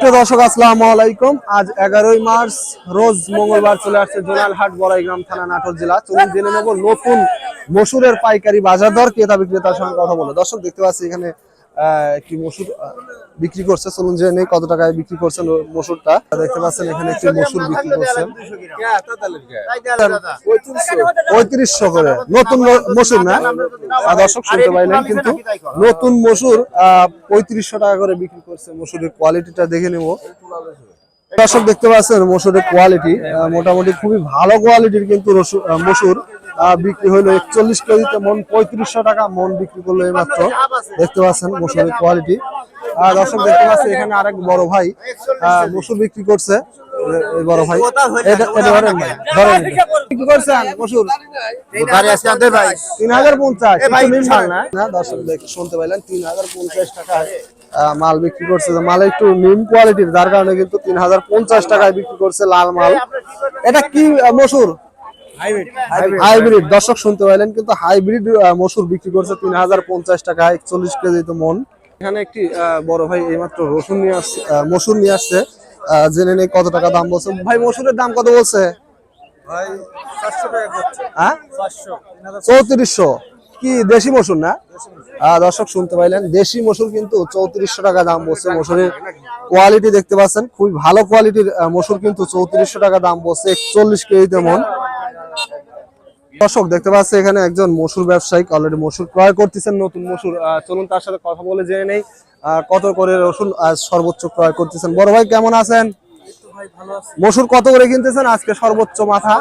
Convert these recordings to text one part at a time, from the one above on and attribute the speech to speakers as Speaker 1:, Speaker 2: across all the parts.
Speaker 1: প্রিয় দর্শক, আসসালামু আলাইকুম। আজ এগারোই মার্চ, রোজ মঙ্গলবার চলে আসছে জোনাল হাট বড়াইগ্রাম থানা নাটোর জেলা। চলুন জেনে নেব নতুন মসুরের পাইকারি বাজার দর, ক্রেতা বিক্রেতার সঙ্গে কথা বলে। দর্শক, দেখতে পাচ্ছি এখানে একটি মসুর বিক্রি করছে। চলুন জেনে নেই কত টাকায় বিক্রি করছেন মসুরটা। দেখতে পাচ্ছেন এখানে একটি মসুর বিক্রি করছেন পঁয়ত্রিশশো করে। নতুন মসুর না? দর্শক শুনতে পাইলেন কিন্তু নতুন মসুর পঁয়ত্রিশশো টাকা করে বিক্রি করছে মসুরের কোয়ালিটিটা দেখে নেব। দর্শক দেখতে পাচ্ছেন মসুরের কোয়ালিটি মোটামুটি খুবই ভালো কোয়ালিটির কিন্তু মসুর। বিক্রি হলো একচল্লিশ কেজিতে মন পঁয়ত্রিশশো টাকা মন বিক্রি করল এই মাত্র দেখতে পাচ্ছেন মসুরের কোয়ালিটি আর দর্শক দেখতে পাচ্ছি এখানে আরেক বড় ভাই মসুর বিক্রি করছে। বড় ভাই এটা এটা ধরেন ভাই ধরেন। বিক্রি করছেন মসুর? তিন হাজার পঞ্চাশ না। দর্শক শুনতে পাইলেন তিন হাজার পঞ্চাশ টাকায় মাল বিক্রি করছে। যে মাল একটু নিম কোয়ালিটির যার কারণে কিন্তু তিন হাজার পঞ্চাশ টাকায় বিক্রি করছে লাল মাল। এটা কি মসুর? হাইব্রিড দর্শক শুনতে পাইলেন কিন্তু হাইব্রিড মসুর বিক্রি করছে তিন হাজার পঞ্চাশ টাকা একচল্লিশ কেজি তো মন। এখানে একটি বড় ভাই এইমাত্র রসুন নিয়ে আসছে মসুর নিয়ে আসছে জেনে নেই কত টাকা দাম বলছে। ভাই মসুরের দাম কত বলছে? হ্যাঁ? চৌত্রিশশো। কি দেশি মসুর না? আহ, দর্শক শুনতে পাইলেন দেশি মসুর কিন্তু চৌত্রিশশো টাকা দাম বলছে মসুরের কোয়ালিটি দেখতে পাচ্ছেন খুবই ভালো কোয়ালিটির মসুর কিন্তু চৌত্রিশশো টাকা দাম বলছে একচল্লিশ কেজিতে মন। দর্শক দেখতে পাচ্ছি এখানে একজন মসুর ব্যবসায়িক অলরেডি মসুর ক্রয় করতেছেন নতুন মসুর চলুন তার সাথে কথা বলে জেনে নেই কত করে রসুন সর্বোচ্চ ক্রয় করতেছেন। বড় ভাই কেমন আছেন? মসুর কত করে কিনতেছেন? আজকে সর্বোচ্চ মাথা?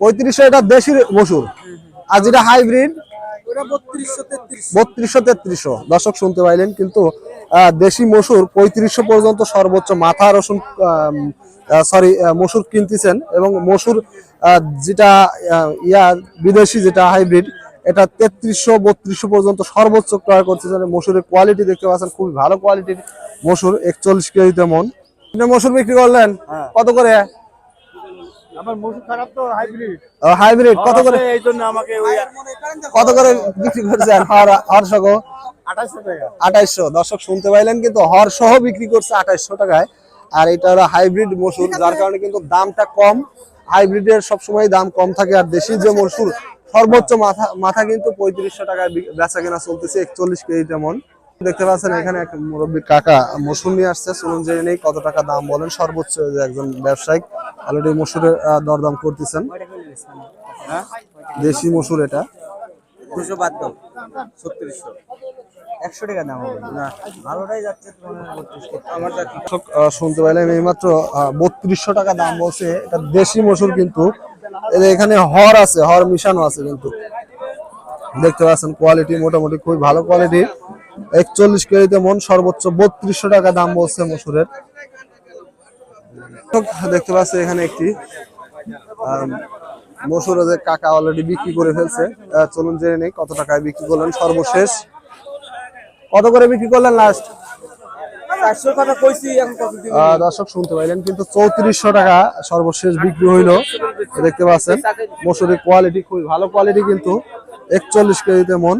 Speaker 1: পঁয়ত্রিশশো। এটা দেশি মসুর? আর যেটা হাইব্রিড বত্রিশশো তেত্রিশশো। দর্শক শুনতে পাইলেন কিন্তু আহ, দেশি মসুর পঁয়ত্রিশশো পর্যন্ত সর্বোচ্চ মাথা রসুন সরি মসুর কিনতেছেন এবং মসুর যেটা ইয়া বিদেশি যেটা হাইব্রিড এটা তেত্রিশশো বত্রিশশো পর্যন্ত সর্বোচ্চ ক্রয় করতেছেন। মসুরের কোয়ালিটি দেখতে পাচ্ছেন খুবই ভালো কোয়ালিটির মসুর একচল্লিশ কেজিতে মন। মসুর বিক্রি করলেন? কত করে?
Speaker 2: হাইব্রিড
Speaker 1: হাইব্রিড কত করে? কত বিক্রি করছেন? আঠাইশশো দর্শক শুনতে পাইলেন কিন্তু হর সহ বিক্রি করছে আঠাইশশো টাকায়। আর এটা হলো হাইব্রিড মসুর যার কারণে কিন্তু দামটা কম। হাইব্রিডের সবসময় দাম কম থাকে আর দেশি যে মসুর সর্বোচ্চ মাথা মাথা কিন্তু পঁয়ত্রিশশো টাকায় বেচা কেনা চলতেছে একচল্লিশ কেজি তেমন দেখতে পাচ্ছেন এখানে এক মুরব্বী কাকা মসুর নিয়ে আসছে শুনুন জেনে নেই কত টাকা দাম বলেন। সর্বোচ্চ যে একজন ব্যবসায়িক অলরেডি মসুরের দরদাম করতেছেন। দেশি মসুর এটা।
Speaker 2: দুশো বাদ দাও ছত্রিশশো। একশো টাকা দাম হবে। না, ভালোটাই যাচ্ছে আমার
Speaker 1: শুনতে পাইলাম এইমাত্র বত্রিশশো টাকা দাম বলছে। এটা দেশি মসুর কিন্তু। এখানে হর আছে, হর মিশানো আছে কিন্তু। দেখতে পাচ্ছেন কোয়ালিটি মোটামুটি খুবই ভালো কোয়ালিটি একচল্লিশ কেজিতে মন সর্বোচ্চ বত্রিশশো টাকা দাম বলছে মসুরের। দেখতে পাচ্ছি এখানে একটি মসুর কাকা অলরেডি বিক্রি করে ফেলছে। চলুন জেনে নেই কত টাকায় বিক্রি করলেন। সর্বশেষ কত করে বিক্রি করলেন লাস্ট দর্শক শুনতে পাইলেন কিন্তু চৌত্রিশশো টাকা সর্বশেষ বিক্রি হইল। দেখতে পাচ্ছেন মসুরির কোয়ালিটি খুবই ভালো কোয়ালিটি কিন্তু একচল্লিশ কেজিতে মন।